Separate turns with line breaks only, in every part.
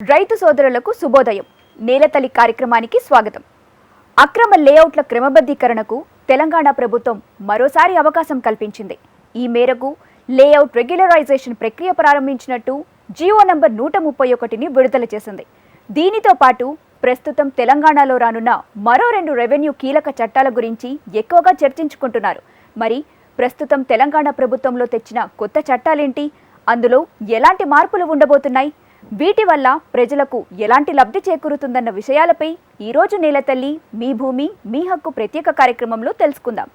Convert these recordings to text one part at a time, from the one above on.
రైతు సోదరులకు శుభోదయం. నేలతల్లి కార్యక్రమానికి స్వాగతం. అక్రమ లేఅవుట్ల క్రమబద్ధీకరణకు తెలంగాణ ప్రభుత్వం మరోసారి అవకాశం కల్పించింది. ఈ మేరకు లేఅవుట్ రెగ్యులరైజేషన్ ప్రక్రియ ప్రారంభించినట్టు జియో నంబర్ నూట ముప్పై ఒకటిని విడుదల చేసింది. దీనితో పాటు ప్రస్తుతం తెలంగాణలో రానున్న మరో రెండు రెవెన్యూ కీలక చట్టాల గురించి ఎక్కువగా చర్చించుకుంటున్నారు. మరి ప్రస్తుతం తెలంగాణ ప్రభుత్వంలో తెచ్చిన కొత్త చట్టాలేంటి? అందులో ఎలాంటి మార్పులు ఉండబోతున్నాయి? వీటి వల్ల ప్రజలకు ఎలాంటి లబ్ధి చేకూరుతుందన్న విషయాలపై ఈరోజు నేలతల్లి మీ భూమి మీ హక్కు ప్రత్యేక కార్యక్రమంలో తెలుసుకుందాం.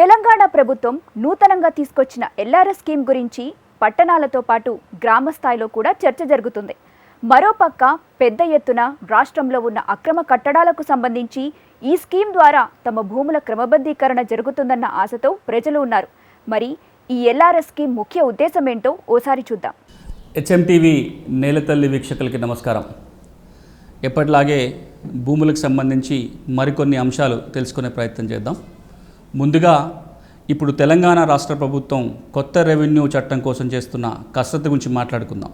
తెలంగాణ ప్రభుత్వం నూతనంగా తీసుకొచ్చిన ఎల్ఆర్ఎస్ స్కీమ్ గురించి పట్టణాలతో పాటు గ్రామ స్థాయిలో కూడా చర్చ జరుగుతుంది. మరోపక్క పెద్ద ఎత్తున రాష్ట్రంలో ఉన్న అక్రమ కట్టడాలకు సంబంధించి ఈ స్కీమ్ ద్వారా తమ భూముల క్రమబద్ధీకరణ జరుగుతుందన్న ఆశతో ప్రజలు ఉన్నారు. మరి ఈ ఎల్ఆర్ఎస్ స్కీమ్ ముఖ్య ఉద్దేశం ఏంటో ఓసారి చూద్దాం.
హెచ్ఎంటీవీ నేలతల్లి వీక్షకులకి నమస్కారం. ఎప్పటిలాగే భూములకు సంబంధించి మరికొన్ని అంశాలు తెలుసుకునే ప్రయత్నం చేద్దాం. ముందుగా ఇప్పుడు తెలంగాణ రాష్ట్ర ప్రభుత్వం కొత్త రెవెన్యూ చట్టం కోసం చేస్తున్న కసరత్తు గురించి మాట్లాడుకుందాం.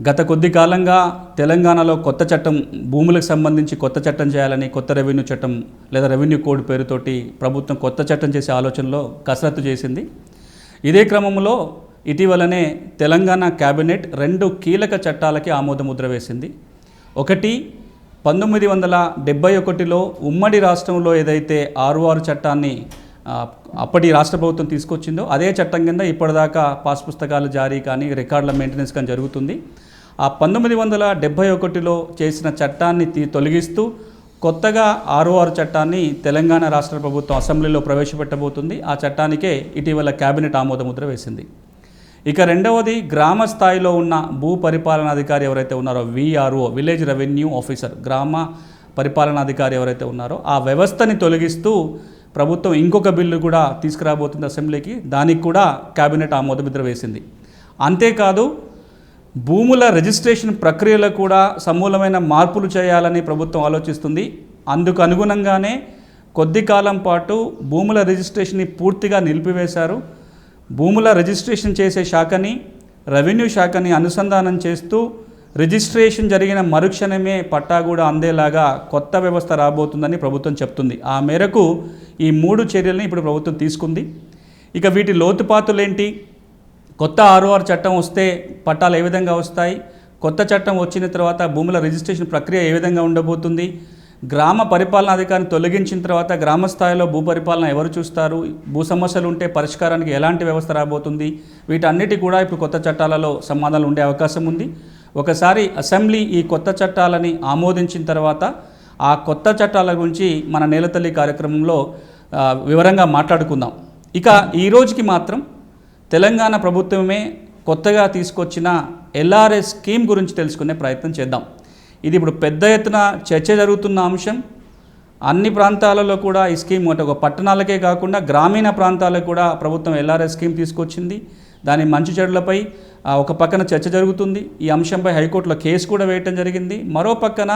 గత కొద్ది కాలంగా తెలంగాణలో కొత్త చట్టం భూములకు సంబంధించి కొత్త చట్టం చేయాలని కొత్త రెవెన్యూ చట్టం లేదా రెవెన్యూ కోడ్ పేరుతోటి ప్రభుత్వం కొత్త చట్టం చేసే ఆలోచనలో కసరత్తు చేసింది. ఇదే క్రమంలో ఇటీవలనే తెలంగాణ కేబినెట్ రెండు కీలక చట్టాలకి ఆమోదముద్ర వేసింది. ఒకటి పంతొమ్మిది వందల డెబ్బై ఒకటిలో ఉమ్మడి రాష్ట్రంలో ఏదైతే ఆరు చట్టాన్ని అప్పటి రాష్ట్ర ప్రభుత్వం తీసుకొచ్చిందో అదే చట్టం కింద ఇప్పటిదాకా పాస్ పుస్తకాలు జారీ కానీ రికార్డుల మెయింటెనెన్స్ కానీ జరుగుతుంది. ఆ పంతొమ్మిది వందల డెబ్భై ఒకటిలో చేసిన చట్టాన్ని తీ తొలగిస్తూ కొత్తగా ఆరు ఆరు చట్టాన్ని తెలంగాణ రాష్ట్ర ప్రభుత్వం అసెంబ్లీలో ప్రవేశపెట్టబోతుంది. ఆ చట్టానికే ఇటీవల కేబినెట్ ఆమోదముద్ర వేసింది. ఇక రెండవది గ్రామ స్థాయిలో ఉన్న భూ పరిపాలనాధికారి ఎవరైతే ఉన్నారో విఆర్ఓ విలేజ్ రెవెన్యూ ఆఫీసర్ గ్రామ పరిపాలనాధికారి ఎవరైతే ఉన్నారో ఆ వ్యవస్థని తొలగిస్తూ ప్రభుత్వం ఇంకొక బిల్లు కూడా తీసుకురాబోతుంది అసెంబ్లీకి. దానికి కూడా కేబినెట్ ఆమోదముద్ర వేసింది. అంతేకాదు భూముల రిజిస్ట్రేషన్ ప్రక్రియలో కూడా సమూలమైన మార్పులు చేయాలని ప్రభుత్వం ఆలోచిస్తుంది. అందుకు అనుగుణంగానే కొద్ది కాలం పాటు భూముల రిజిస్ట్రేషన్ని పూర్తిగా నిలిపివేశారు. భూముల రిజిస్ట్రేషన్ చేసే శాఖని రెవెన్యూ శాఖని అనుసంధానం చేస్తూ రిజిస్ట్రేషన్ జరిగిన మరుక్షణమే పట్టా కూడా అందేలాగా కొత్త వ్యవస్థ రాబోతుందని ప్రభుత్వం చెప్తుంది. ఆ మేరకు ఈ మూడు చర్యలను ఇప్పుడు ప్రభుత్వం తీసుకుంది. ఇక వీటి లోతుపాతులేంటి? కొత్త ఆర్ఓఆర్ చట్టం వస్తే పట్టాలు ఏ విధంగా వస్తాయి? కొత్త చట్టం వచ్చిన తర్వాత భూముల రిజిస్ట్రేషన్ ప్రక్రియ ఏ విధంగా ఉండబోతుంది? గ్రామ పరిపాలనాధికారిని తొలగించిన తర్వాత గ్రామ స్థాయిలో భూ పరిపాలన ఎవరు చూస్తారు? భూ సమస్యలు ఉంటే పరిష్కారానికి ఎలాంటి వ్యవస్థ రాబోతుంది? వీటన్నిటి కూడా ఇప్పుడు కొత్త చట్టాలలో సమాధానాలు ఉండే అవకాశం ఉంది. ఒకసారి అసెంబ్లీ ఈ కొత్త చట్టాలని ఆమోదించిన తర్వాత ఆ కొత్త చట్టాల గురించి మన నేలతల్లి కార్యక్రమంలో వివరంగా మాట్లాడుకుందాం. ఇక ఈ రోజుకి మాత్రం తెలంగాణ ప్రభుత్వమే కొత్తగా తీసుకొచ్చిన ఎల్ఆర్ఎస్ స్కీమ్ గురించి తెలుసుకునే ప్రయత్నం చేద్దాం. ఇది ఇప్పుడు పెద్ద ఎత్తున చర్చ జరుగుతున్న అంశం. అన్ని ప్రాంతాలలో కూడా ఈ స్కీమ్ అంటే ఒక పట్టణాలకే కాకుండా గ్రామీణ ప్రాంతాలకు కూడా ప్రభుత్వం ఎల్ఆర్ఎస్ స్కీమ్ తీసుకొచ్చింది. దాని మంచి చెడులపై ఒక పక్కన చర్చ జరుగుతుంది. ఈ అంశంపై హైకోర్టులో కేసు కూడా వేయటం జరిగింది. మరో పక్కన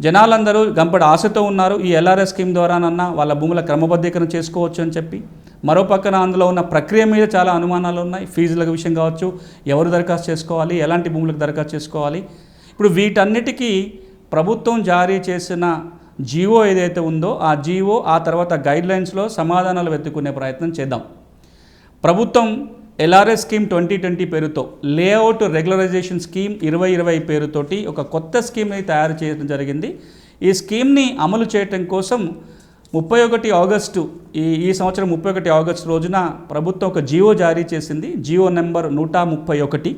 జనాలందరూ గంపడి ఆశతో ఉన్నారు. ఈ ఎల్ఆర్ఎస్ స్కీమ్ ద్వారానన్నా వాళ్ళ భూముల క్రమబద్ధీకరణ చేసుకోవచ్చు అని చెప్పి. మరో పక్కన అందులో ఉన్న ప్రక్రియ మీద చాలా అనుమానాలు ఉన్నాయి. ఫీజుల విషయం కావచ్చు ఎవరు దరఖాస్తు చేసుకోవాలి ఎలాంటి భూములకు దరఖాస్తు చేసుకోవాలి. ఇప్పుడు వీటన్నిటికీ ప్రభుత్వం జారీ చేసిన జీవో ఏదైతే ఉందో ఆ జీవో ఆ తర్వాత గైడ్లైన్స్లో సమాధానాలు వెతుక్కునే ప్రయత్నం చేద్దాం. ప్రభుత్వం ఎల్ఆర్ఎస్ స్కీమ్ ట్వంటీ ట్వంటీ పేరుతో లేఅవుట్ రెగ్యులరైజేషన్ స్కీమ్ ఇరవై ఇరవై పేరుతోటి ఒక కొత్త స్కీమ్ని తయారు చేయడం జరిగింది. ఈ స్కీమ్ని అమలు చేయటం కోసం ముప్పై ఒకటి ఆగస్టు ఈ ఈ సంవత్సరం ముప్పై ఒకటి ఆగస్టు రోజున ప్రభుత్వం ఒక జియో జారీ చేసింది. జియో నెంబర్ నూట ముప్పై ఒకటి.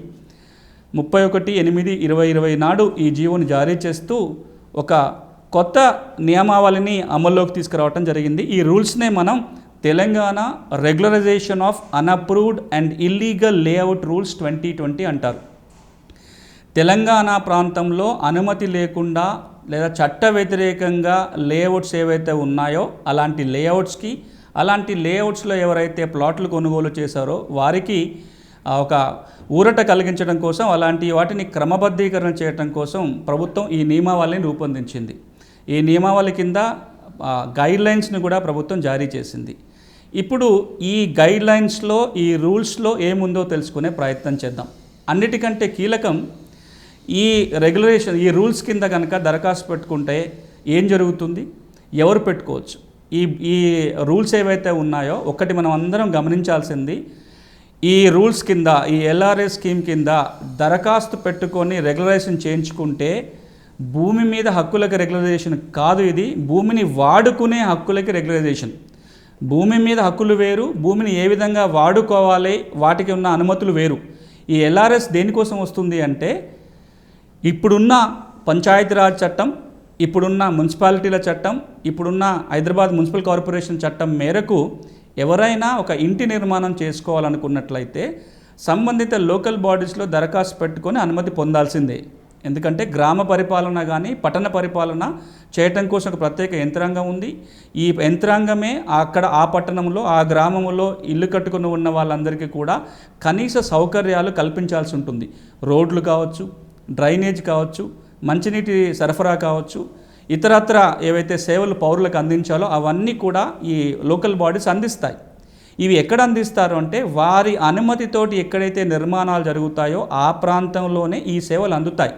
ముప్పై ఒకటి ఎనిమిది ఇరవై ఇరవై నాడు ఈ జీవోని జారీ చేస్తూ ఒక కొత్త నియమావళిని అమల్లోకి తీసుకురావటం జరిగింది. ఈ రూల్స్నే మనం Telangana regularisation of unapproved and illegal layout rules twenty twenty అంటారు. తెలంగాణ ప్రాంతంలో అనుమతి లేకుండా లేదా చట్ట వ్యతిరేకంగా లేఅవుట్స్ ఏవైతే ఉన్నాయో అలాంటి లేఅవుట్స్కి అలాంటి లేఅవుట్స్లో ఎవరైతే ప్లాట్లు కొనుగోలు చేశారో వారికి ఒక ఊరట కలిగించడం కోసం అలాంటి వాటిని క్రమబద్ధీకరణ చేయడం కోసం ప్రభుత్వం ఈ నియమావళిని రూపొందించింది. ఈ నియమావళి కింద గైడ్ లైన్స్ని కూడా ప్రభుత్వం జారీ చేసింది. ఇప్పుడు ఈ గైడ్ లైన్స్లో ఈ రూల్స్లో ఏముందో తెలుసుకునే ప్రయత్నం చేద్దాం. అన్నిటికంటే కీలకం ఈ రెగ్యులేషన్ ఈ రూల్స్ కింద కనుక దరఖాస్తు పెట్టుకుంటే ఏం జరుగుతుంది? ఎవరు పెట్టుకోవచ్చు? ఈ ఈ రూల్స్ ఏవైతే ఉన్నాయో ఒకటి మనం అందరం గమనించాల్సింది ఈ రూల్స్ కింద ఈ ఎల్ఆర్ఎస్ స్కీమ్ కింద దరఖాస్తు పెట్టుకొని రెగ్యులరేషన్ చేయించుకుంటే భూమి మీద హక్కులకి రెగ్యులరైజేషన్ కాదు ఇది. భూమిని వాడుకునే హక్కులకి రెగ్యులరైజేషన్ భూమి మీద హక్కులు వేరు భూమిని ఏ విధంగా వాడుకోవాలి వాటికి ఉన్న అనుమతులు వేరు. ఈ ఎల్ఆర్ఎస్ దేనికోసం వస్తుంది అంటే ఇప్పుడున్న పంచాయతీరాజ్ చట్టం ఇప్పుడున్న మున్సిపాలిటీల చట్టం ఇప్పుడున్న హైదరాబాద్ మున్సిపల్ కార్పొరేషన్ చట్టం మేరకు ఎవరైనా ఒక ఇంటి నిర్మాణం చేసుకోవాలనుకున్నట్లయితే సంబంధిత లోకల్ బాడీస్లో దరఖాస్తు పెట్టుకొని అనుమతి పొందాల్సిందే. ఎందుకంటే గ్రామ పరిపాలన కానీ పట్టణ పరిపాలన చేయటం కోసం ఒక ప్రత్యేక యంత్రాంగం ఉంది. ఈ యంత్రాంగమే అక్కడ ఆ పట్టణంలో ఆ గ్రామంలో ఇల్లు కట్టుకుని ఉన్న వాళ్ళందరికీ కూడా కనీస సౌకర్యాలు కల్పించాల్సి ఉంటుంది. రోడ్లు కావచ్చు డ్రైనేజ్ కావచ్చు మంచినీటి సరఫరా కావచ్చు ఇతరత్ర ఏవైతే సేవలు పౌరులకు అందించాలో అవన్నీ కూడా ఈ లోకల్ బాడీస్ అందిస్తాయి. ఇవి ఎక్కడ అందిస్తారు అంటే వారి అనుమతితోటి ఎక్కడైతే నిర్మాణాలు జరుగుతాయో ఆ ప్రాంతంలోనే ఈ సేవలు అందుతాయి.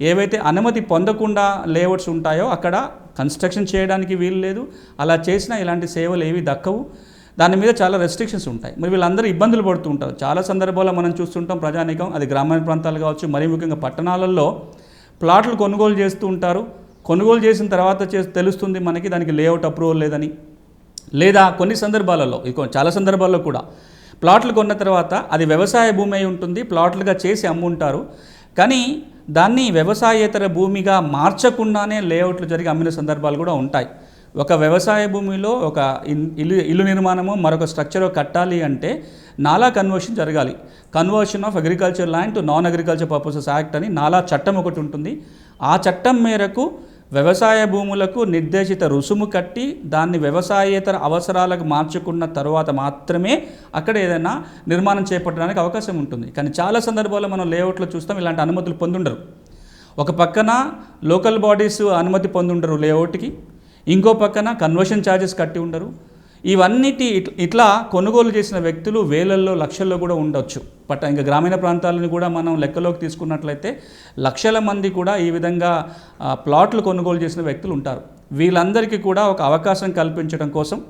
ఏవైతే అనుమతి పొందకుండా లేఅవుట్స్ ఉంటాయో అక్కడ కన్స్ట్రక్షన్ చేయడానికి వీలు లేదు. అలా చేసినా ఇలాంటి సేవలు ఏవి దక్కవు. దాని మీద చాలా రెస్ట్రిక్షన్స్ ఉంటాయి. మరి వీళ్ళందరూ ఇబ్బందులు పడుతూ ఉంటారు. చాలా సందర్భాల్లో మనం చూస్తుంటాం ప్రజానీకం అది గ్రామీణ ప్రాంతాలు కావచ్చు మరీ ముఖ్యంగా పట్టణాలలో ప్లాట్లు కొనుగోలు చేస్తూ ఉంటారు. కొనుగోలు చేసిన తర్వాత చే తెలుస్తుంది మనకి దానికి లేఅవుట్ అప్రూవల్ లేదని. లేదా కొన్ని సందర్భాలలో చాలా సందర్భాల్లో కూడా ప్లాట్లు కొన్న తర్వాత అది వ్యవసాయ భూమి అయి ఉంటుంది ప్లాట్లుగా చేసి అమ్ముంటారు. కానీ దాన్ని వ్యవసాయేతర భూమిగా మార్చకుండానే లేఅవుట్లు జరిగి అమ్మిన సందర్భాలు కూడా ఉంటాయి. ఒక వ్యవసాయ భూమిలో ఒక ఇల్లు ఇల్లు నిర్మాణము మరొక స్ట్రక్చర్ కట్టాలి అంటే నాలా కన్వర్షన్ జరగాలి. Conversion of agriculture land to non agriculture purposes act అని నాలా చట్టం ఒకటి ఉంటుంది. ఆ చట్టం మేరకు వ్యవసాయ భూములకు నిర్దేశిత రుసుము కట్టి దాన్ని వ్యవసాయేతర అవసరాలకు మార్చుకున్న తర్వాత మాత్రమే అక్కడ ఏదైనా నిర్మాణం చేపట్టడానికి అవకాశం ఉంటుంది. కానీ చాలా సందర్భాల్లో మనం లేఅవుట్లో చూస్తాం ఇలాంటి అనుమతులు పొందుండరు. ఒక పక్కన లోకల్ బాడీస్ అనుమతి పొందుండరు లేఅవుట్కి. ఇంకో పక్కన కన్వర్షన్ ఛార్జెస్ కట్టి ఉండరు. ఇవన్నిటి ఇట్లా కొనుగోలు చేసిన వ్యక్తులు వేలల్లో లక్షల్లో కూడా ఉండొచ్చు. బట్ ఇంకా గ్రామీణ ప్రాంతాలను కూడా మనం లెక్కలోకి తీసుకున్నట్లయితే లక్షల మంది కూడా ఈ విధంగా ప్లాట్లు కొనుగోలు చేసిన వ్యక్తులు ఉంటారు. వీళ్ళందరికీ కూడా ఒక అవకాశం కల్పించడం కోసం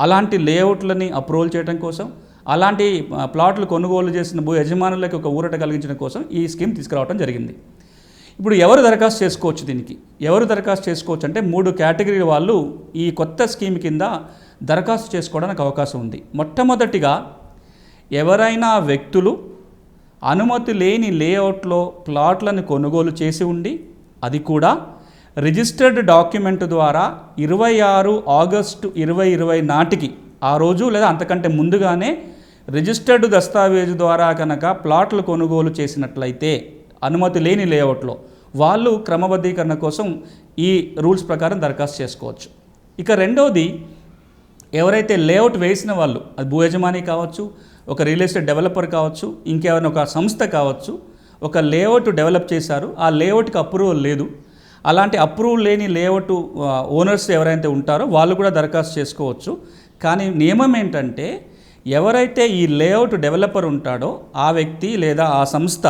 అలాంటి లేఅవుట్లని అప్రూవల్ చేయడం కోసం అలాంటి ప్లాట్లు కొనుగోలు చేసిన భూ యజమానులకి ఒక ఊరట కలిగించడం కోసం ఈ స్కీమ్ తీసుకురావడం జరిగింది. ఇప్పుడు ఎవరు దరఖాస్తు చేసుకోవచ్చు దీనికి? ఎవరు దరఖాస్తు చేసుకోవచ్చు అంటే మూడు కేటగిరీ వాళ్ళు ఈ కొత్త స్కీమ్ కింద దరఖాస్తు చేసుకోవడానికి అవకాశం ఉంది. మొట్టమొదటిగా ఎవరైనా వ్యక్తులు అనుమతి లేని లేఅవుట్లో ప్లాట్లను కొనుగోలు చేసి ఉండి అది కూడా రిజిస్టర్డ్ డాక్యుమెంట్ ద్వారా ఇరవై ఆరు ఆగస్టు ఇరవై ఇరవై నాటికి ఆ రోజు లేదా అంతకంటే ముందుగానే రిజిస్టర్డ్ దస్తావేజు ద్వారా కనుక ప్లాట్లు కొనుగోలు చేసినట్లయితే అనుమతి లేని లేఅవుట్లో వాళ్ళు క్రమబద్ధీకరణ కోసం ఈ రూల్స్ ప్రకారం దరఖాస్తు చేసుకోవచ్చు. ఇక రెండవది ఎవరైతే లేఅవుట్ వేసిన వాళ్ళు అది భూ యజమాని కావచ్చు ఒక రియల్ ఎస్టేట్ డెవలపర్ కావచ్చు ఇంకెవరైనా ఒక సంస్థ కావచ్చు ఒక లేఅవుట్ డెవలప్ చేశారు ఆ లేఅవుట్కి అప్రూవల్ లేదు. అలాంటి అప్రూవల్ లేని లేఅవుట్ ఓనర్స్ ఎవరైతే ఉంటారో వాళ్ళు కూడా దరఖాస్తు చేసుకోవచ్చు. కానీ నియమం ఏంటంటే ఎవరైతే ఈ లేఅవుట్ డెవలపర్ ఉంటాడో ఆ వ్యక్తి లేదా ఆ సంస్థ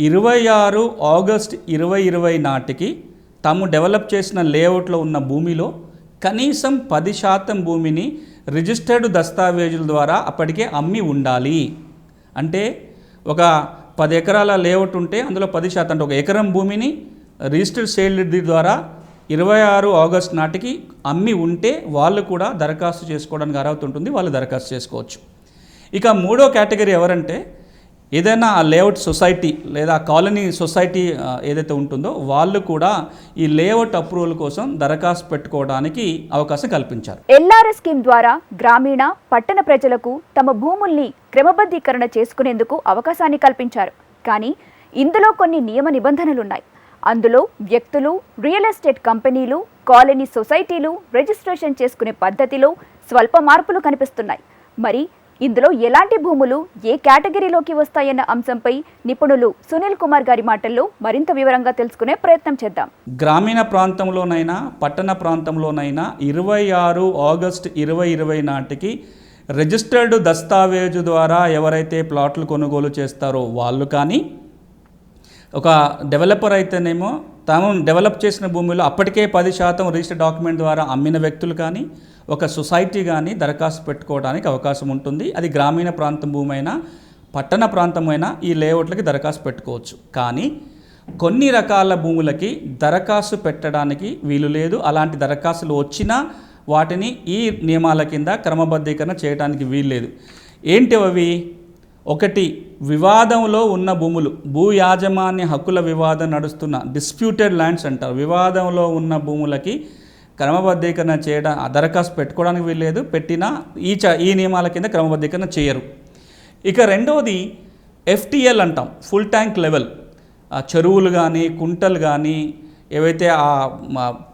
ఇరవై ఆరు ఆగస్ట్ ఇరవై ఇరవై నాటికి తాము డెవలప్ చేసిన లేఅవుట్లో ఉన్న భూమిలో కనీసం పది శాతం భూమిని రిజిస్టర్డ్ దస్తావేజుల ద్వారా అప్పటికే అమ్మి ఉండాలి. అంటే ఒక పది ఎకరాల లేఅవుట్ ఉంటే అందులో పది శాతం అంటే ఒక ఎకరం భూమిని రిజిస్టర్డ్ సేల్ ద్వారా ఇరవై ఆరు ఆగస్ట్ నాటికి అమ్మి ఉంటే వాళ్ళు కూడా దరఖాస్తు చేసుకోవడానికి అర్హత ఉంటుంది వాళ్ళు దరఖాస్తు చేసుకోవచ్చు. ఇక మూడో కేటగిరీ ఎవరంటే ఏదైనా ఆ లేఅవుట్ సొసైటీ లేదా కాలనీ సొసైటీ ఏదైతే ఉంటుందో వాళ్ళు కూడా ఈ లేఅవుట్ అప్రూవల్ కోసం దరఖాస్తు పెట్టుకోవడానికి అవకాశం కల్పించారు.
ఎల్ఆర్ఎస్ స్కీమ్ ద్వారా గ్రామీణ పట్టణ ప్రజలకు తమ భూముల్ని క్రమబద్ధీకరణ చేసుకునేందుకు అవకాశాన్ని కల్పించారు. కానీ ఇందులో కొన్ని నియమ నిబంధనలున్నాయి. అందులో వ్యక్తులు రియల్ ఎస్టేట్ కంపెనీలు కాలనీ సొసైటీలు రిజిస్ట్రేషన్ చేసుకునే పద్ధతిలో స్వల్ప మార్పులు కనిపిస్తున్నాయి. మరి ఇందులో ఎలాంటి భూములు ఏ కేటగిరీలోకి వస్తాయన్న అంశంపై నిపుణులు సునీల్ కుమార్ గారి మాటల్లో మరింత వివరంగా తెలుసుకునే ప్రయత్నం చేద్దాం.
గ్రామీణ ప్రాంతంలోనైనా పట్టణ ప్రాంతంలోనైనా ఇరవై ఆరు ఆగస్ట్ ఇరవై ఇరవై నాటికి రిజిస్టర్డ్ దస్తావేజు ద్వారా ఎవరైతే ప్లాట్లు కొనుగోలు చేస్తారో వాళ్ళు కానీ ఒక డెవలపర్ అయితేనేమో తాము డెవలప్ చేసిన భూమిలో అప్పటికే పది శాతం రిజిస్టర్ డాక్యుమెంట్ ద్వారా అమ్మిన వ్యక్తులు కానీ ఒక సొసైటీ కానీ దరఖాస్తు పెట్టుకోవడానికి అవకాశం ఉంటుంది. అది గ్రామీణ ప్రాంతం భూమి అయినా పట్టణ ప్రాంతమైనా ఈ లేఅవుట్లకి దరఖాస్తు పెట్టుకోవచ్చు. కానీ కొన్ని రకాల భూములకి దరఖాస్తు పెట్టడానికి వీలు లేదు. అలాంటి దరఖాస్తులు వచ్చినా వాటిని ఈ నియమాల కింద క్రమబద్ధీకరణ చేయడానికి వీల్లేదు ఏంటి అవి? ఒకటి వివాదంలో ఉన్న భూములు భూ యాజమాన్య హక్కుల వివాదం నడుస్తున్న డిస్ప్యూటెడ్ ల్యాండ్స్ అంటారు. వివాదంలో ఉన్న భూములకి క్రమబద్ధీకరణ చేయడం ఆ దరఖాస్తు పెట్టుకోవడానికి వీల్లేదు. పెట్టినా ఈ చ ఈ నియమాల కింద క్రమబద్ధీకరణ చేయరు. ఇక రెండవది ఎఫ్టిఎల్ అంటాం ఫుల్ ట్యాంక్ లెవెల్. చెరువులు కానీ కుంటలు కానీ ఏవైతే ఆ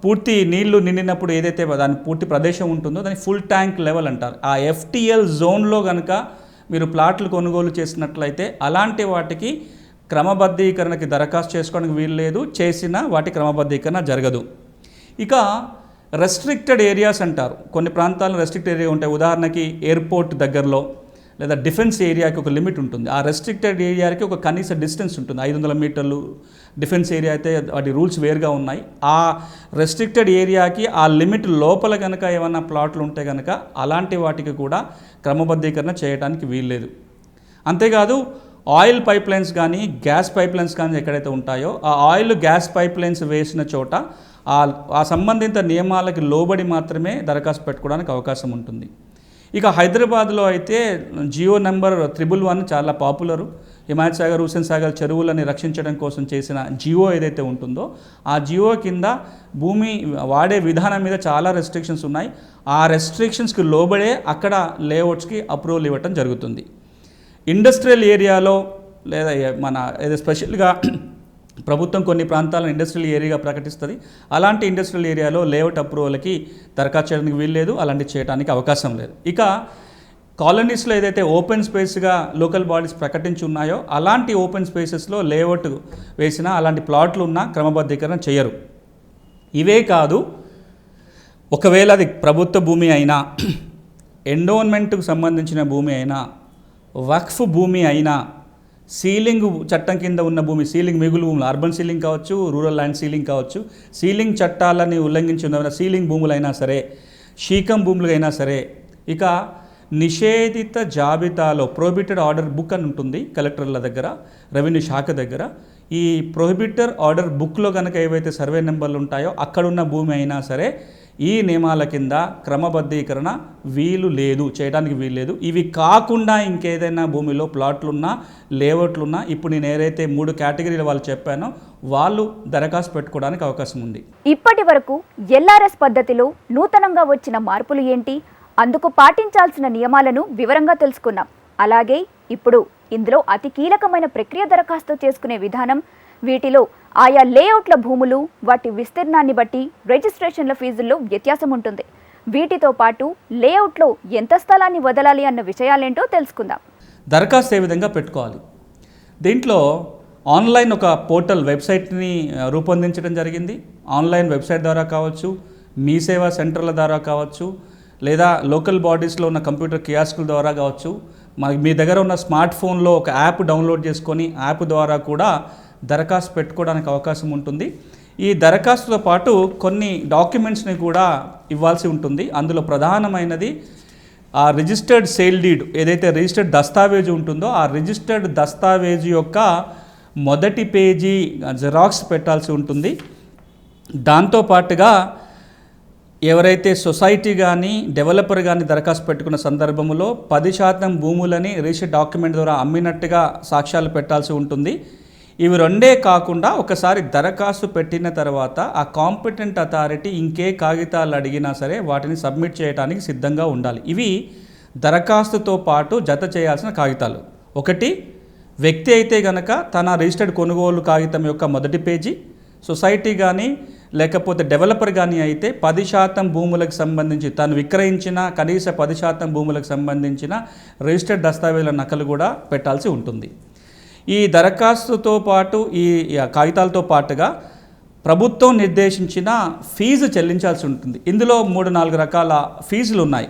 పూర్తి నీళ్ళు నిండినప్పుడు ఏదైతే దాని పూర్తి ప్రదేశం ఉంటుందో దాన్ని ఫుల్ ట్యాంక్ లెవెల్ అంటారు. ఆ ఎఫ్టిఎల్ జోన్లో కనుక మీరు ప్లాట్లు కొనుగోలు చేసినట్లయితే అలాంటి వాటికి క్రమబద్ధీకరణకి దరఖాస్తు చేసుకోవడానికి వీలు లేదు చేసిన వాటి క్రమబద్ధీకరణ జరగదు. ఇక రెస్ట్రిక్టెడ్ ఏరియాస్ అంటారు. కొన్ని ప్రాంతాల్లో రెస్ట్రిక్టెడ్ ఏరియా ఉంటాయి. ఉదాహరణకి ఎయిర్పోర్ట్ దగ్గరలో లేదా డిఫెన్స్ ఏరియాకి ఒక లిమిట్ ఉంటుంది. ఆ రెస్ట్రిక్టెడ్ ఏరియాకి ఒక కనీస డిస్టెన్స్ ఉంటుంది. ఐదు వందల మీటర్లు డిఫెన్స్ ఏరియా అయితే వాటి రూల్స్ వేరుగా ఉన్నాయి. ఆ రెస్ట్రిక్టెడ్ ఏరియాకి ఆ లిమిట్ లోపల కనుక ఏమైనా ప్లాట్లు ఉంటే కనుక అలాంటి వాటికి కూడా క్రమబద్ధీకరణ చేయడానికి వీల్లేదు. అంతేకాదు ఆయిల్ పైప్ లైన్స్ కానీ గ్యాస్ పైప్ లైన్స్ కానీ ఎక్కడైతే ఉంటాయో ఆ ఆయిల్ గ్యాస్ పైప్ లైన్స్ వేసిన చోట ఆ సంబంధిత నియమాలకి లోబడి మాత్రమే దరఖాస్తు పెట్టుకోవడానికి అవకాశం ఉంటుంది. ఇక హైదరాబాద్లో అయితే జియో నెంబర్ త్రిబుల్ వన్ చాలా పాపులరు. హిమాయత్ సాగర్ హుసేన్ సాగర్ చెరువులని రక్షించడం కోసం చేసిన జియో ఏదైతే ఉంటుందో ఆ జియో కింద భూమి వాడే విధానం మీద చాలా రెస్ట్రిక్షన్స్ ఉన్నాయి. ఆ రెస్ట్రిక్షన్స్కి లోబడే అక్కడ లేఅవుట్స్కి అప్రూవల్ ఇవ్వటం జరుగుతుంది. ఇండస్ట్రియల్ ఏరియాలో లేదా మన ఏదో స్పెషల్గా ప్రభుత్వం కొన్ని ప్రాంతాలను ఇండస్ట్రియల్ ఏరియాగా ప్రకటిస్తుంది. అలాంటి ఇండస్ట్రియల్ ఏరియాలో లేఅవుట్ అప్రూవల్కి దరఖాస్తు చేయడానికి వీల్లేదు. అలాంటివి చేయడానికి అవకాశం లేదు. ఇక కాలనీస్లో ఏదైతే ఓపెన్ స్పేస్గా లోకల్ బాడీస్ ప్రకటించి ఉన్నాయో అలాంటి ఓపెన్ స్పేసెస్లో లేఅవుట్ వేసిన అలాంటి ప్లాట్లు ఉన్నా క్రమబద్ధీకరణ చేయరు. ఇవే కాదు ఒకవేళ అది ప్రభుత్వ భూమి అయినా ఎండోన్మెంట్కు సంబంధించిన భూమి అయినా వక్ఫ్ భూమి అయినా సీలింగ్ చట్టం కింద ఉన్న భూమి సీలింగ్ మిగులు భూములు అర్బన్ సీలింగ్ కావచ్చు రూరల్ ల్యాండ్ సీలింగ్ కావచ్చు సీలింగ్ చట్టాలని ఉల్లంఘించి ఉన్న సీలింగ్ భూములైనా సరే శీకం భూములైనా సరే ఇక నిషేధిత జాబితాలో ప్రోహిబిటెడ్ ఆర్డర్ బుక్ అని ఉంటుంది కలెక్టర్ల దగ్గర రెవెన్యూ శాఖ దగ్గర. ఈ ప్రొహిబిటర్ ఆర్డర్ బుక్లో కనుక ఏవైతే సర్వే నెంబర్లు ఉంటాయో అక్కడున్న భూమి అయినా సరే ఈ నియమాల కింద క్రమబద్ధీకరణ వీలు లేదు చేయడానికి వీలు లేదు. ఇవి కాకుండా ఇంకేదైనా భూమిలో ప్లాట్లున్నా లేఅవుట్లున్నా ఇప్పుడు నేను ఏదైతే మూడు కేటగిరీలు వాళ్ళు చెప్పానో వాళ్ళు దరఖాస్తు పెట్టుకోవడానికి అవకాశం ఉంది.
ఇప్పటి వరకు ఎల్ఆర్ఎస్ పద్ధతిలో నూతనంగా వచ్చిన మార్పులు ఏంటి? అందుకు పాటించాల్సిన నియమాలను వివరంగా తెలుసుకున్నాం అలాగే ఇప్పుడు ఇందులో అతి కీలకమైన ప్రక్రియ దరఖాస్తు చేసుకునే విధానం వీటిలో ఆయా లేఅవుట్ల భూములు వాటి విస్తీర్ణాన్ని బట్టి రిజిస్ట్రేషన్ల ఫీజుల్లో వ్యత్యాసం ఉంటుంది వీటితో పాటు లేఅవుట్లో ఎంత స్థలాన్ని వదలాలి అన్న విషయాలేంటో తెలుసుకుందాం.
దరఖాస్తు ఏ విధంగా పెట్టుకోవాలి? దీంట్లో ఆన్లైన్ ఒక పోర్టల్ వెబ్సైట్ని రూపొందించడం జరిగింది. ఆన్లైన్ వెబ్సైట్ ద్వారా కావచ్చు మీ సేవా సెంటర్ల ద్వారా కావచ్చు లేదా లోకల్ బాడీస్లో ఉన్న కంప్యూటర్ కియాస్కుల ద్వారా కావచ్చు. మరి మీ దగ్గర ఉన్న స్మార్ట్ ఫోన్లో ఒక యాప్ డౌన్లోడ్ చేసుకొని యాప్ ద్వారా కూడా దరఖాస్తు పెట్టుకోవడానికి అవకాశం ఉంటుంది. ఈ దరఖాస్తుతో పాటు కొన్ని డాక్యుమెంట్స్ని కూడా ఇవ్వాల్సి ఉంటుంది. అందులో ప్రధానమైనది ఆ రిజిస్టర్డ్ సేల్ డీడ్ ఏదైతే రిజిస్టర్డ్ దస్తావేజు ఉంటుందో ఆ రిజిస్టర్డ్ దస్తావేజు యొక్క మొదటి పేజీ జిరాక్స్ పెట్టాల్సి ఉంటుంది. దాంతోపాటుగా ఎవరైతే సొసైటీ కానీ డెవలపర్ కానీ దరఖాస్తు పెట్టుకున్న సందర్భంలో పది శాతం భూములని రిజిస్టర్ డాక్యుమెంట్ ద్వారా అమ్మినట్టుగా సాక్ష్యాలు పెట్టాల్సి ఉంటుంది. ఇవి రెండే కాకుండా ఒకసారి దరఖాస్తు పెట్టిన తర్వాత ఆ కాంపిటెంట్ అథారిటీ ఇంకే కాగితాలు అడిగినా సరే వాటిని సబ్మిట్ చేయడానికి సిద్ధంగా ఉండాలి. ఇవి దరఖాస్తుతో పాటు జత చేయాల్సిన కాగితాలు. ఒకటి వ్యక్తి అయితే గనక తన రిజిస్టర్డ్ కొనుగోలు కాగితం యొక్క మొదటి పేజీ సొసైటీ కానీ లేకపోతే డెవలపర్ కానీ అయితే పది శాతం భూములకు సంబంధించి తను విక్రయించిన కనీస పది శాతం భూములకు సంబంధించిన రిజిస్టర్డ్ దస్తావేజుల నకలు కూడా పెట్టాల్సి ఉంటుంది. ఈ దరఖాస్తుతో పాటు ఈ కాగితాలతో పాటుగా ప్రభుత్వం నిర్దేశించిన ఫీజు చెల్లించాల్సి ఉంటుంది. ఇందులో మూడు నాలుగు రకాల ఫీజులు ఉన్నాయి.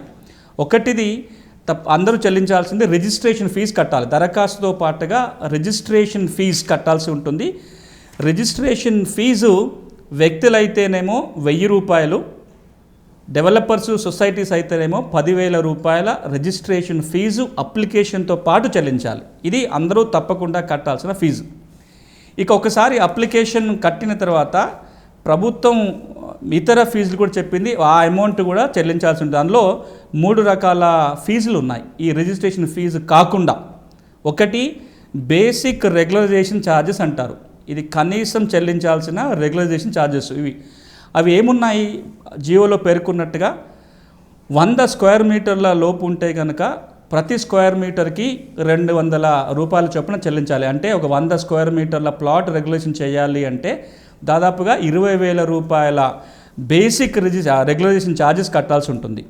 ఒకటిది తప్ప అందరూ చెల్లించాల్సింది రిజిస్ట్రేషన్ ఫీజు కట్టాలి. దరఖాస్తుతో పాటుగా రిజిస్ట్రేషన్ ఫీజు కట్టాల్సి ఉంటుంది. రిజిస్ట్రేషన్ ఫీజు వ్యక్తులైతేనేమో వెయ్యి రూపాయలు డెవలపర్స్ సొసైటీస్ అయితేనేమో పదివేల రూపాయల రిజిస్ట్రేషన్ ఫీజు అప్లికేషన్తో పాటు చెల్లించాలి. ఇది అందరూ తప్పకుండా కట్టాల్సిన ఫీజు. ఇక ఒకసారి అప్లికేషన్ కట్టిన తర్వాత ప్రభుత్వం ఇతర ఫీజులు కూడా చెప్పింది ఆ అమౌంట్ కూడా చెల్లించాల్సి ఉంటుంది. దానిలో మూడు రకాల ఫీజులు ఉన్నాయి. ఈ రిజిస్ట్రేషన్ ఫీజు కాకుండా ఒకటి బేసిక్ రెగ్యులరైజేషన్ ఛార్జెస్ అంటారు. ఇది కనీసం చెల్లించాల్సిన రెగ్యులరైజేషన్ ఛార్జెస్ ఇవి. అవి ఏమున్నాయి? జియోలో పేర్కొన్నట్టుగా వంద స్క్వేర్ మీటర్ల లోపు ఉంటే కనుక ప్రతి స్క్వేర్ మీటర్కి రెండు వందల రూపాయల చొప్పున చెల్లించాలి. అంటే ఒక వంద స్క్వేర్ మీటర్ల ప్లాట్ రెగ్యులేషన్ చేయాలి అంటే దాదాపుగా ఇరవై వేల రూపాయల బేసిక్ రిజి రెగ్యులేషన్ ఛార్జెస్ కట్టాల్సి ఉంటుంది.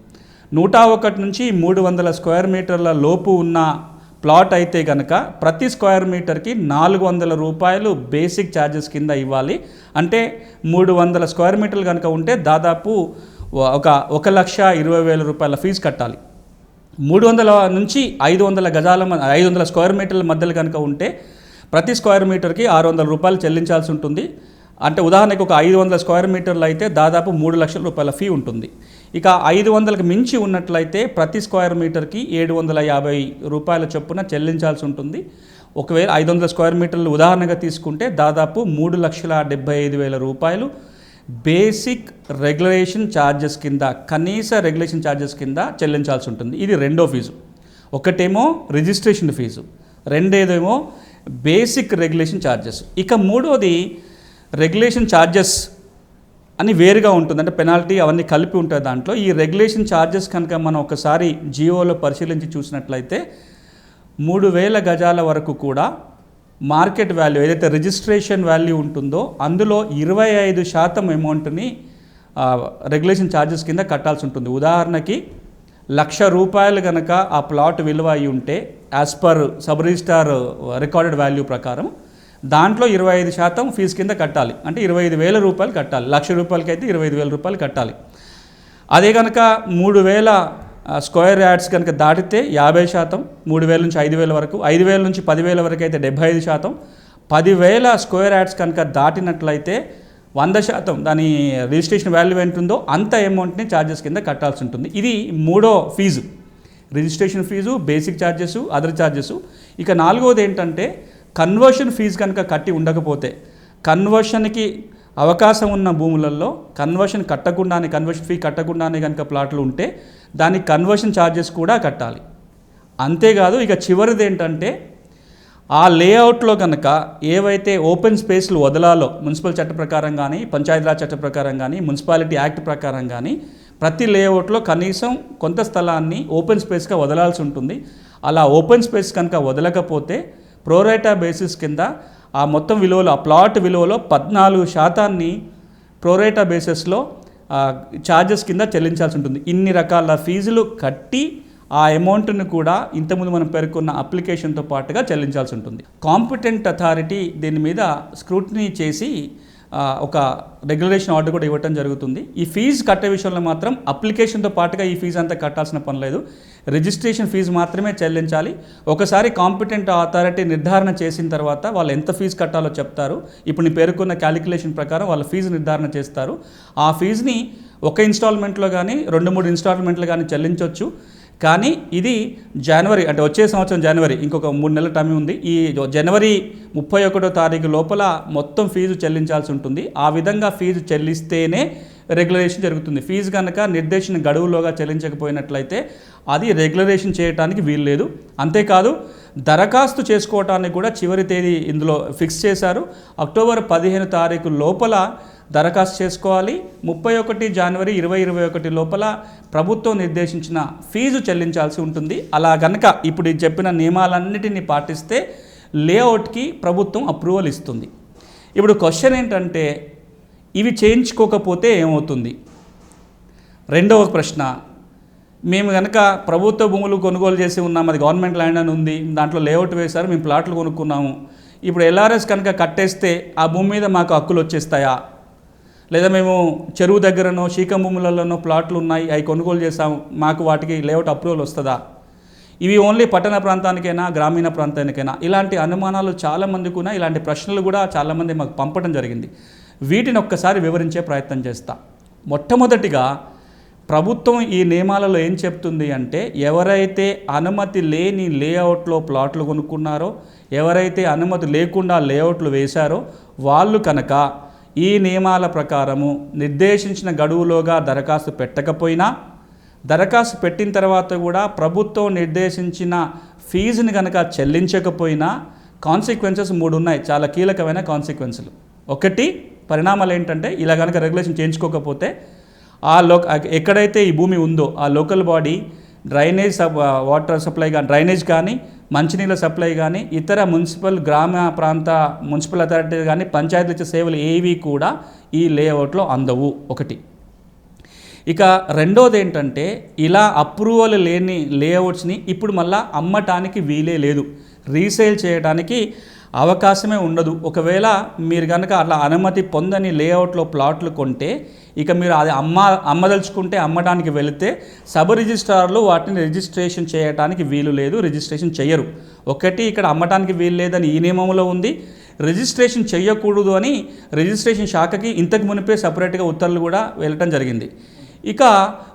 నూట ఒకటి నుంచి మూడు వందల స్క్వేర్ మీటర్ల లోపు ఉన్న ప్లాట్ అయితే కనుక ప్రతి స్క్వేర్ మీటర్కి నాలుగు వందల రూపాయలు బేసిక్ ఛార్జెస్ కింద ఇవ్వాలి. అంటే మూడు వందల స్క్వేర్ మీటర్లు కనుక ఉంటే దాదాపు ఒక ఒక లక్ష ఇరవై వేల రూపాయల ఫీజు కట్టాలి. మూడు వందల నుంచి ఐదు వందల గజాల ఐదు వందల స్క్వేర్ మీటర్ల మధ్యలో కనుక ఉంటే ప్రతి స్క్వేర్ మీటర్కి ఆరు వందల రూపాయలు చెల్లించాల్సి ఉంటుంది. అంటే ఉదాహరణకు ఒక ఐదు వందల స్క్వేర్ మీటర్లు అయితే దాదాపు మూడు లక్షల రూపాయల ఫీ ఉంటుంది. ఇక ఐదు వందలకు మించి ఉన్నట్లయితే ప్రతి స్క్వేర్ మీటర్కి ఏడు వందల యాభై రూపాయల చొప్పున చెల్లించాల్సి ఉంటుంది. ఒకవేళ ఐదు వందల స్క్వేర్ మీటర్లు ఉదాహరణగా తీసుకుంటే దాదాపు మూడు లక్షల డెబ్బై ఐదు వేల రూపాయలు బేసిక్ రెగ్యులేషన్ ఛార్జెస్ కింద కనీస రెగ్యులేషన్ ఛార్జెస్ కింద చెల్లించాల్సి ఉంటుంది. ఇది రెండో ఫీజు. ఒకటేమో రిజిస్ట్రేషన్ ఫీజు. రెండేదేమో బేసిక్ రెగ్యులేషన్ ఛార్జెస్ ఇక మూడోది రెగ్యులేషన్ ఛార్జెస్ అని వేరుగా ఉంటుంది. అంటే పెనాల్టీ అవన్నీ కలిపి ఉంటాయి దాంట్లో. ఈ రెగ్యులేషన్ ఛార్జెస్ కనుక మనం ఒకసారి జియోలో పరిశీలించి చూసినట్లయితే మూడు వేల గజాల వరకు కూడా మార్కెట్ వాల్యూ ఏదైతే రిజిస్ట్రేషన్ వాల్యూ ఉంటుందో అందులో ఇరవై ఐదు శాతం అమౌంట్ని రెగ్యులేషన్ ఛార్జెస్ కింద కట్టాల్సి ఉంటుంది. ఉదాహరణకి లక్ష రూపాయలు కనుక ఆ ప్లాట్ విలువ అయి ఉంటే as per sub registrar recorded value ప్రకారం దాంట్లో ఇరవై ఐదు శాతం ఫీజు కింద కట్టాలి. అంటే ఇరవై ఐదు వేల రూపాయలు కట్టాలి. లక్ష రూపాయలకైతే ఇరవై ఐదు వేల రూపాయలు కట్టాలి. అదే కనుక మూడు వేల స్క్వేర్ యార్డ్స్ కనుక దాటితే యాభై శాతం మూడు వేల నుంచి ఐదు వేల వరకు ఐదు వేల నుంచి పదివేల వరకు అయితే డెబ్బై ఐదు శాతం పదివేల స్క్వేర్ యార్డ్స్ కనుక దాటినట్లయితే వంద శాతం దాని రిజిస్ట్రేషన్ వాల్యూ ఎంత ఉందో అంత అమౌంట్ని ఛార్జెస్ కింద కట్టాల్సి ఉంటుంది. ఇది మూడో fee. Registration fee basic charges other charges ఇక నాలుగవది ఏంటంటే కన్వర్షన్ ఫీజు కనుక కట్టి ఉండకపోతే కన్వర్షన్కి అవకాశం ఉన్న భూములలో కన్వర్షన్ కట్టకుండానే కన్వర్షన్ ఫీ కట్టకుండానే కనుక ప్లాట్లు ఉంటే దానికి కన్వర్షన్ ఛార్జెస్ కూడా కట్టాలి. అంతేకాదు ఇక చివరిది ఏంటంటే ఆ లేఅవుట్లో కనుక ఏవైతే ఓపెన్ స్పేస్లు వదలాలో మున్సిపల్ చట్ట ప్రకారం కానీ పంచాయతీరాజ్ చట్ట ప్రకారం కానీ మున్సిపాలిటీ యాక్ట్ ప్రకారం కానీ ప్రతి లేఅవుట్లో కనీసం కొంత స్థలాన్ని ఓపెన్ స్పేస్గా వదలాల్సి ఉంటుంది. అలా ఓపెన్ స్పేస్ కనుక వదలకపోతే ప్రోరేటా బేసిస్ కింద ఆ మొత్తం విలువలో ఆ ప్లాట్ విలువలో పద్నాలుగు శాతాన్ని ప్రోరేటా బేసిస్లో ఛార్జెస్ కింద చెల్లించాల్సి ఉంటుంది. ఇన్ని రకాల ఫీజులు కట్టి ఆ అమౌంట్ను కూడా ఇంతకుముందు మనం పేర్కొన్న అప్లికేషన్తో పాటుగా చెల్లించాల్సి ఉంటుంది. కాంపిటెంట్ అథారిటీ దీని మీద స్క్రూటినీ చేసి ఒక రెగ్యులేషన్ ఆర్డర్ కూడా ఇవ్వటం జరుగుతుంది. ఈ ఫీజు కట్టే విషయంలో మాత్రం అప్లికేషన్తో పాటుగా ఈ ఫీజు అంతా కట్టాల్సిన పని లేదు. రిజిస్ట్రేషన్ ఫీజు మాత్రమే చెల్లించాలి. ఒకసారి కాంపిటెంట్ అథారిటీ నిర్ధారణ చేసిన తర్వాత వాళ్ళు ఎంత ఫీజు కట్టాలో చెప్తారు. ఇప్పుడు నేను పేర్కొన్న క్యాలిక్యులేషన్ ప్రకారం వాళ్ళ ఫీజు నిర్ధారణ చేస్తారు. ఆ ఫీజుని ఒక ఇన్స్టాల్మెంట్లో కానీ రెండు మూడు ఇన్స్టాల్మెంట్లు కానీ చెల్లించవచ్చు కానీ ఇది జనవరి అంటే వచ్చే సంవత్సరం జనవరి ఇంకొక మూడు నెలల టైం ఉంది. ఈ జనవరి ముప్పై ఒకటో తారీఖు లోపల మొత్తం ఫీజు చెల్లించాల్సి ఉంటుంది. ఆ విధంగా ఫీజు చెల్లిస్తేనే రెగ్యులరేషన్ జరుగుతుంది. ఫీజు కనుక నిర్దేశించిన గడువులోగా చెల్లించకపోయినట్లయితే అది రెగ్యులరేషన్ చేయడానికి వీలు లేదు అంతేకాదు దరఖాస్తు చేసుకోవటానికి కూడా చివరి తేదీ ఇందులో ఫిక్స్ చేశారు. అక్టోబర్ పదిహేను తారీఖు లోపల దరఖాస్తు చేసుకోవాలి. ముప్పై ఒకటి జనవరి ఇరవై ఇరవై ఒకటి లోపల ప్రభుత్వం నిర్దేశించిన ఫీజు చెల్లించాల్సి ఉంటుంది. అలా గనక ఇప్పుడు చెప్పిన నియమాలన్నిటినీ పాటిస్తే లేఅవుట్కి ప్రభుత్వం అప్రూవల్ ఇస్తుంది. ఇప్పుడు క్వశ్చన్ ఏంటంటే ఇవి చేయించుకోకపోతే ఏమవుతుంది? రెండవ ప్రశ్న మేము కనుక ప్రభుత్వ భూములు కొనుగోలు చేసి ఉన్నాం అది గవర్నమెంట్ ల్యాండ్ అని ఉంది దాంట్లో లేఅవుట్ వేశారు మేము ప్లాట్లు కొనుక్కున్నాము. ఇప్పుడు ఎల్ఆర్ఎస్ కనుక కట్టేస్తే ఆ భూమి మీద మాకు హక్కులు వచ్చేస్తాయా? లేదా మేము చెరువు దగ్గరనో శీకం భూములలోనో ప్లాట్లు ఉన్నాయి అవి కొనుగోలు చేసాము మాకు వాటికి లేఅవుట్ అప్రూవల్ వస్తుందా? ఇవి ఓన్లీ పట్టణ ప్రాంతానికైనా గ్రామీణ ప్రాంతానికైనా. ఇలాంటి అనుమానాలు చాలామందికి ఉన్నాయి ఇలాంటి ప్రశ్నలు కూడా చాలామంది మాకు పంపడం జరిగింది. వీటిని ఒక్కసారి వివరించే ప్రయత్నం చేస్తా. మొట్టమొదటిగా ప్రభుత్వం ఈ నియమాలలో ఏం చెప్తుంది అంటే ఎవరైతే అనుమతి లేని లేఅవుట్లో ప్లాట్లు కొనుక్కున్నారో ఎవరైతే అనుమతి లేకుండా లేఅవుట్లు వేశారో వాళ్ళు కనుక ఈ నియమాల ప్రకారము నిర్దేశించిన గడువులోగా దరఖాస్తు పెట్టకపోయినా దరఖాస్తు పెట్టిన తర్వాత కూడా ప్రభుత్వం నిర్దేశించిన ఫీజుని కనుక చెల్లించకపోయినా కాన్సిక్వెన్సెస్ మూడు ఉన్నాయి చాలా కీలకమైన కాన్సిక్వెన్సులు ఒకటి పరిణామాలు ఏంటంటే ఇలా కనుక రెగ్యులేషన్ చేయించుకోకపోతే ఆ లో ఎక్కడైతే ఈ భూమి ఉందో ఆ లోకల్ బాడీ డ్రైనేజ్ సప్ వాటర్ సప్లై కానీ డ్రైనేజ్ కానీ మంచినీళ్ళ సప్లై కానీ ఇతర మున్సిపల్ గ్రామ ప్రాంత మున్సిపల్ అథారిటీ కానీ పంచాయతీలు ఇచ్చే సేవలు ఏవి కూడా ఈ లేఅవుట్లో అందవు. ఒకటి. ఇక రెండోది ఏంటంటే ఇలా అప్రూవల్ లేని లేఅవుట్స్ని ఇప్పుడు మళ్ళీ అమ్మటానికి వీలే లేదు. రీసేల్ చేయడానికి అవకాశమే ఉండదు. ఒకవేళ మీరు కనుక అట్లా అనుమతి పొందని లేఅవుట్లో ప్లాట్లు కొంటే ఇక మీరు అది అమ్మ అమ్మదలుచుకుంటే అమ్మడానికి వెళితే సబ్ రిజిస్ట్రార్లు వాటిని రిజిస్ట్రేషన్ చేయడానికి వీలు లేదు రిజిస్ట్రేషన్ చేయరు ఒకటి ఇక్కడ అమ్మటానికి వీలు లేదని ఈ నియమంలో ఉంది. రిజిస్ట్రేషన్ చేయకూడదు అని రిజిస్ట్రేషన్ శాఖకి ఇంతకు మునిపే సపరేట్గా ఉత్తర్వులు కూడా వెళ్ళటం జరిగింది. ఇక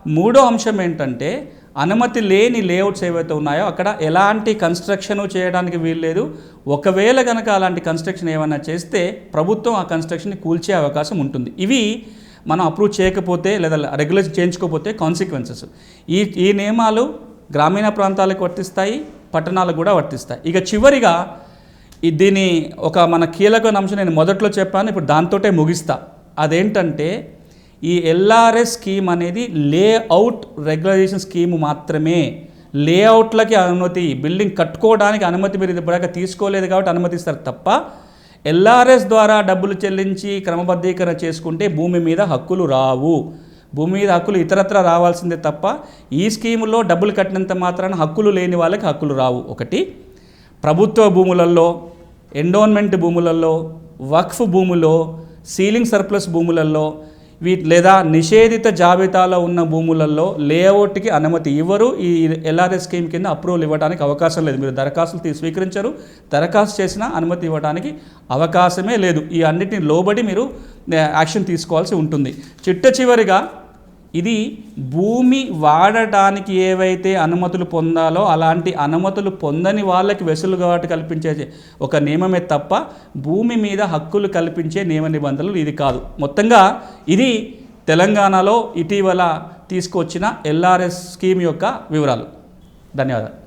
మూడో అంశం ఏంటంటే అనుమతి లేని లేఅవుట్స్ ఏవైతే ఉన్నాయో అక్కడ ఎలాంటి కన్స్ట్రక్షన్ చేయడానికి వీల్లేదు ఒకవేళ కనుక అలాంటి కన్స్ట్రక్షన్ ఏమైనా చేస్తే ప్రభుత్వం ఆ కన్స్ట్రక్షన్ని కూల్చే అవకాశం ఉంటుంది. ఇవి మనం అప్రూవ్ చేయకపోతే లేదా రెగ్యులేషన్ చేయించుకోకపోతే కాన్సిక్వెన్సెస్ ఈ ఈ నియమాలు గ్రామీణ ప్రాంతాలకు వర్తిస్తాయి పట్టణాలకు కూడా వర్తిస్తాయి. ఇక చివరిగా దీని ఒక మన కీలకమైన అంశం నేను మొదట్లో చెప్పాను ఇప్పుడు దాంతోటే ముగిస్తా. అదేంటంటే ఈ ఎల్ఆర్ఎస్ స్కీమ్ అనేది లేఅవుట్ రెగ్యులరైజేషన్ స్కీమ్ మాత్రమే. లేఅవుట్లకి అనుమతి బిల్డింగ్ కట్టుకోవడానికి అనుమతి మీరు ఇప్పటిదాకా తీసుకోలేదు కాబట్టి అనుమతిస్తారు తప్ప ఎల్ఆర్ఎస్ ద్వారా డబ్బులు చెల్లించి క్రమబద్ధీకరణ చేసుకుంటే భూమి మీద హక్కులు రావు. భూమి మీద హక్కులు ఇతరత్ర రావాల్సిందే తప్ప ఈ స్కీములో డబ్బులు కట్టినంత మాత్రాన హక్కులు లేని వాళ్ళకి హక్కులు రావు. ఒకటి ప్రభుత్వ భూములలో ఎండోన్మెంట్ భూములలో వక్ఫ్ భూములో సీలింగ్ సర్ప్లస్ భూములలో వీ లేదా నిషేధిత జాబితాలో ఉన్న భూములలో లేఅవుట్కి అనుమతి ఇవ్వరు. ఈ ఎల్ఆర్ఎస్ స్కీమ్ కింద అప్రూవల్ ఇవ్వడానికి అవకాశం లేదు. మీరు దరఖాస్తులు తీ స్వీకరించరు. దరఖాస్తు చేసినా అనుమతి ఇవ్వడానికి అవకాశమే లేదు. ఈ అన్నిటిని లోబడి మీరు యాక్షన్ తీసుకోవాల్సి ఉంటుంది. చిట్ట చివరిగా ఇది భూమి వాడటానికి ఏవైతే అనుమతులు పొందాలో అలాంటి అనుమతులు పొందని వాళ్ళకి వెసులుబాటు కల్పించే ఒక నియమమే తప్ప భూమి మీద హక్కులు కల్పించే నియమ నిబంధనలు ఇది కాదు. మొత్తంగా ఇది తెలంగాణలో ఇటీవల తీసుకొచ్చిన ఎల్ఆర్ఎస్ స్కీమ్ యొక్క వివరాలు. ధన్యవాదాలు.